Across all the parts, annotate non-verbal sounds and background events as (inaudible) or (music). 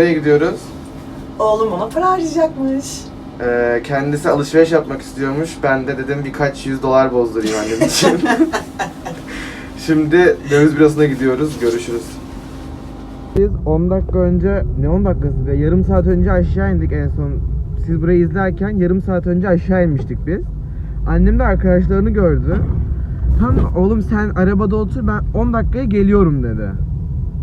Nereye gidiyoruz? Oğlum ona para harcayacakmış. Ee, kendisi alışveriş yapmak istiyormuş. Ben de dedim birkaç yüz dolar bozdurayım annem için. (laughs) Şimdi döviz bürosuna gidiyoruz. Görüşürüz. Biz 10 dakika önce, ne 10 dakikası be? Yarım saat önce aşağı indik en son. Siz burayı izlerken yarım saat önce aşağı inmiştik biz. Annem de arkadaşlarını gördü. Tam oğlum sen arabada otur ben 10 dakikaya geliyorum dedi.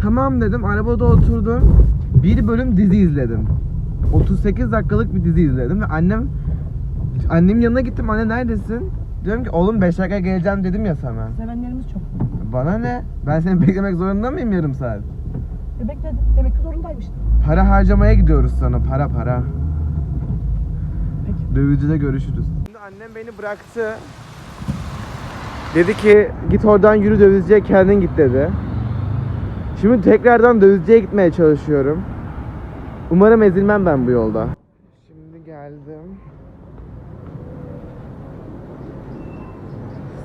Tamam dedim arabada oturdum. Bir bölüm dizi izledim. 38 dakikalık bir dizi izledim ve annem annemin yanına gittim anne neredesin? Diyorum ki oğlum 5 dakika geleceğim dedim ya sana. Sevenlerimiz çok. Bana ne? Ben seni beklemek zorunda mıyım yarım saat? E bekledim. Demek ki zorundaymış. Para harcamaya gidiyoruz sana para para. Peki. Dövizcide görüşürüz. Şimdi annem beni bıraktı. Dedi ki git oradan yürü dövizciye kendin git dedi. Şimdi tekrardan dövizciye gitmeye çalışıyorum. Umarım ezilmem ben bu yolda. Şimdi geldim.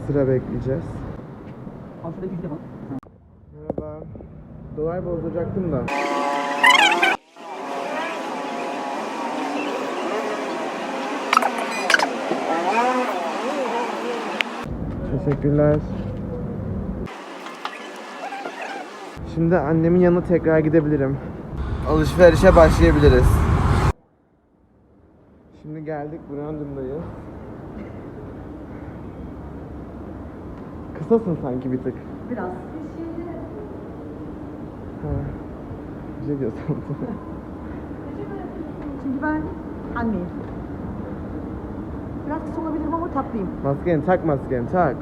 Sıra bekleyeceğiz. Merhaba. Dolar bozduracaktım da. Teşekkürler. Şimdi annemin yanına tekrar gidebilirim. Alışverişe başlayabiliriz. Şimdi geldik Brandon'dayız. Kısasın sanki bir tık. Biraz. Ha. Bir şey diyorsun. Çünkü ben anneyim. Biraz kısa olabilirim ama tatlıyım. maskeni tak maskeni tak.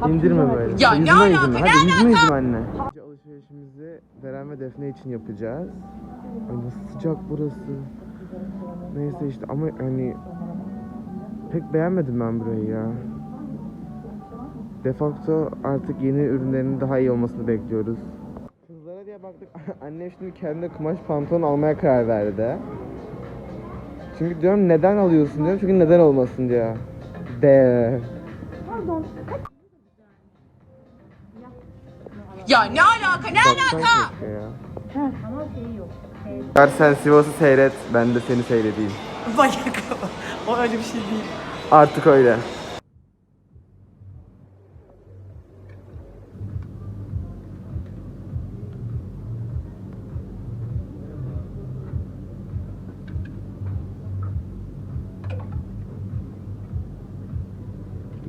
Hapşıracağım İndirme böyle. Ya ne Yüzüme alaka, Hadi yüzüme yüzüme anne. Alışverişimizi Deren ve Defne için yapacağız. Ay nasıl sıcak burası. Neyse işte ama hani pek beğenmedim ben burayı ya. Defakto artık yeni ürünlerin daha iyi olmasını bekliyoruz. Kızlara diye baktık. (laughs) Annem şimdi kendine kumaş pantolon almaya karar verdi. Çünkü diyorum neden alıyorsun diyorum. Çünkü neden olmasın diyor. De. Pardon. Ya ne alaka ne Baksan alaka? ama şeyi yok. Ver sen Sivas'ı seyret, ben de seni seyredeyim. Manyak (laughs) o öyle bir şey değil. Artık öyle.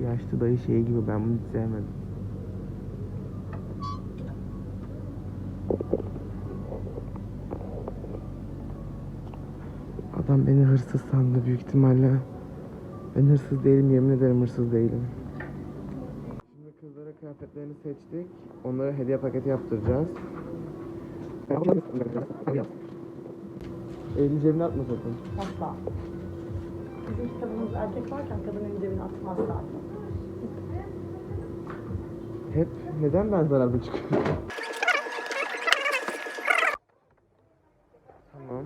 Yaşlı dayı şeyi gibi ben bunu hiç sevmedim. Adam beni hırsız sandı büyük ihtimalle. Ben hırsız değilim yemin ederim hırsız değilim. Şimdi kızlara kıyafetlerini seçtik. Onlara hediye paketi yaptıracağız. Elini cebine atma sakın. Asla. Bizim kitabımız erkek varken kadının cebine atmaz zaten. Hep neden ben zararlı çıkıyorum? tamam.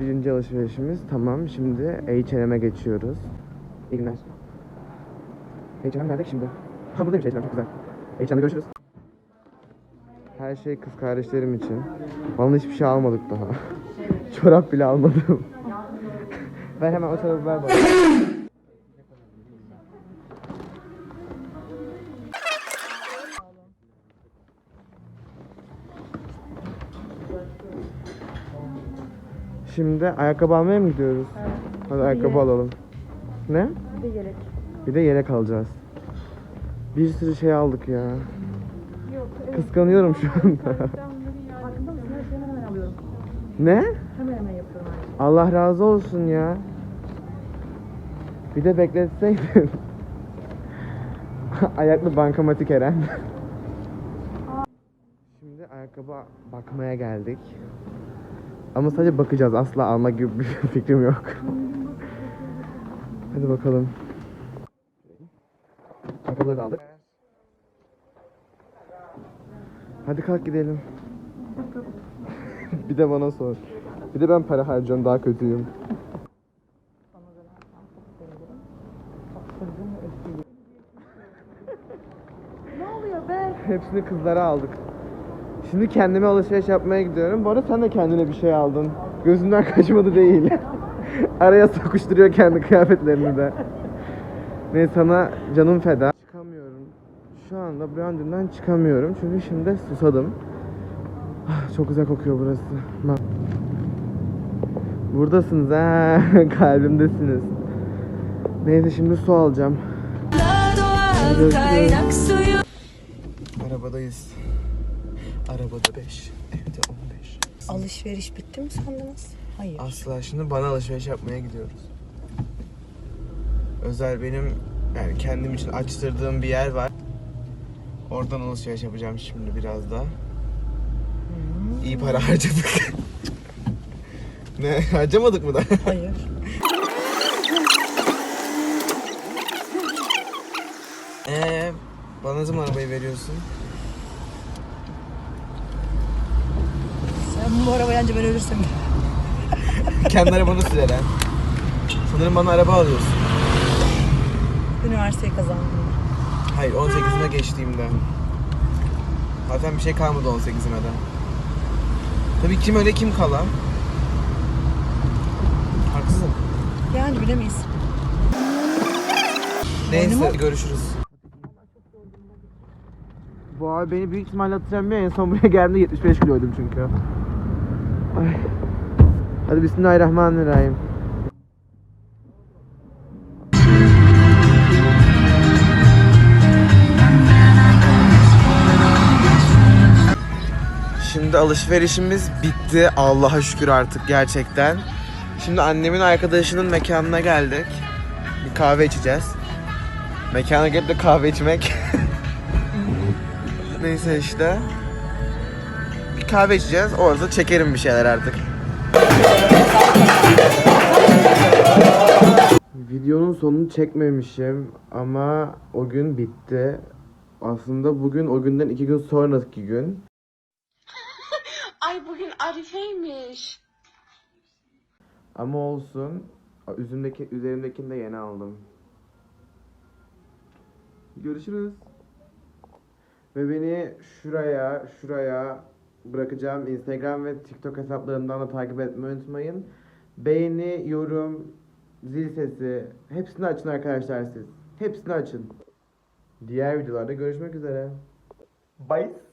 Birinci alışverişimiz tamam. Şimdi H&M'e geçiyoruz. İyi günler. H&M nerede şimdi? Ha buradaymış H&M çok güzel. H&M'de görüşürüz. Her şey kız kardeşlerim için. Bana hiçbir şey almadık daha. (laughs) Çorap bile almadım. Ver hemen o çorabı ver bana. Şimdi ayakkabı almaya mı gidiyoruz? Hadi ayakkabı alalım. Ne? Bir de yelek. Bir de yelek alacağız. Bir sürü şey aldık ya. Yok. Kıskanıyorum şu anda. Ne? Hemen hemen yapıyorum. Allah razı olsun ya. Bir de bekletseydin. (laughs) Ayaklı bankamatik Eren. Şimdi ayakkabı bakmaya geldik. Ama sadece bakacağız. Asla alma gibi bir (laughs) fikrim yok. Hadi bakalım. Ayakkabıları aldık. Hadi kalk gidelim. (laughs) bir de bana sor. Bir de ben para harcıyorum daha kötüyüm. Ne oluyor be? Hepsini kızlara aldık. Şimdi kendime alışveriş yapmaya gidiyorum. Bu arada sen de kendine bir şey aldın. Gözünden (laughs) kaçmadı değil. (laughs) Araya sokuşturuyor kendi kıyafetlerini de. Neyse sana canım feda. Çıkamıyorum. Şu anda Brandon'dan çıkamıyorum. Çünkü şimdi susadım. Ah, Çok güzel kokuyor burası. Bak. Buradasınız ha. (laughs) Kalbimdesiniz. Neyse şimdi su alacağım. Hadi görüşürüz. Arabadayız. Arabada 5, evde 15. Alışveriş bitti mi sandınız? Hayır. Asla şimdi bana alışveriş yapmaya gidiyoruz. Özel benim yani kendim için açtırdığım bir yer var. Oradan alışveriş yapacağım şimdi biraz da. İyi para harcadık. (laughs) ne harcamadık mı da? (laughs) Hayır. Ee, bana ne zaman arabayı veriyorsun? Sen bu arabayı anca ben ölürsem. (laughs) Kendi arabanı sürer ha. Sanırım bana araba alıyorsun. Üniversiteyi kazandım. Hayır 18'ine geçtiğimde. Zaten bir şey kalmadı 18'ime de. Tabii kim öyle kim kala. Haksızım. Yani bilemeyiz. Neyse görüşürüz. Bu abi beni büyük ihtimalle hatırlamıyor. En son buraya geldiğimde 75 kiloydum çünkü. Ay. Hadi bismillahirrahmanirrahim. Şimdi alışverişimiz bitti. Allah'a şükür artık gerçekten. Şimdi annemin arkadaşının mekanına geldik. Bir kahve içeceğiz. Mekana gelip de kahve içmek. (laughs) Neyse işte. Kahve içeceğiz. Orada çekerim bir şeyler artık. Videonun sonunu çekmemişim ama o gün bitti. Aslında bugün o günden iki gün sonraki gün. (laughs) Ay bugün Arife'ymiş. Ama olsun. Üzümdeki, üzerimdekini de yeni aldım. Görüşürüz. Ve beni şuraya, şuraya bırakacağım. Instagram ve TikTok hesaplarımdan da takip etmeyi unutmayın. Beğeni, yorum, zil sesi hepsini açın arkadaşlar siz. Hepsini açın. Diğer videolarda görüşmek üzere. Bye.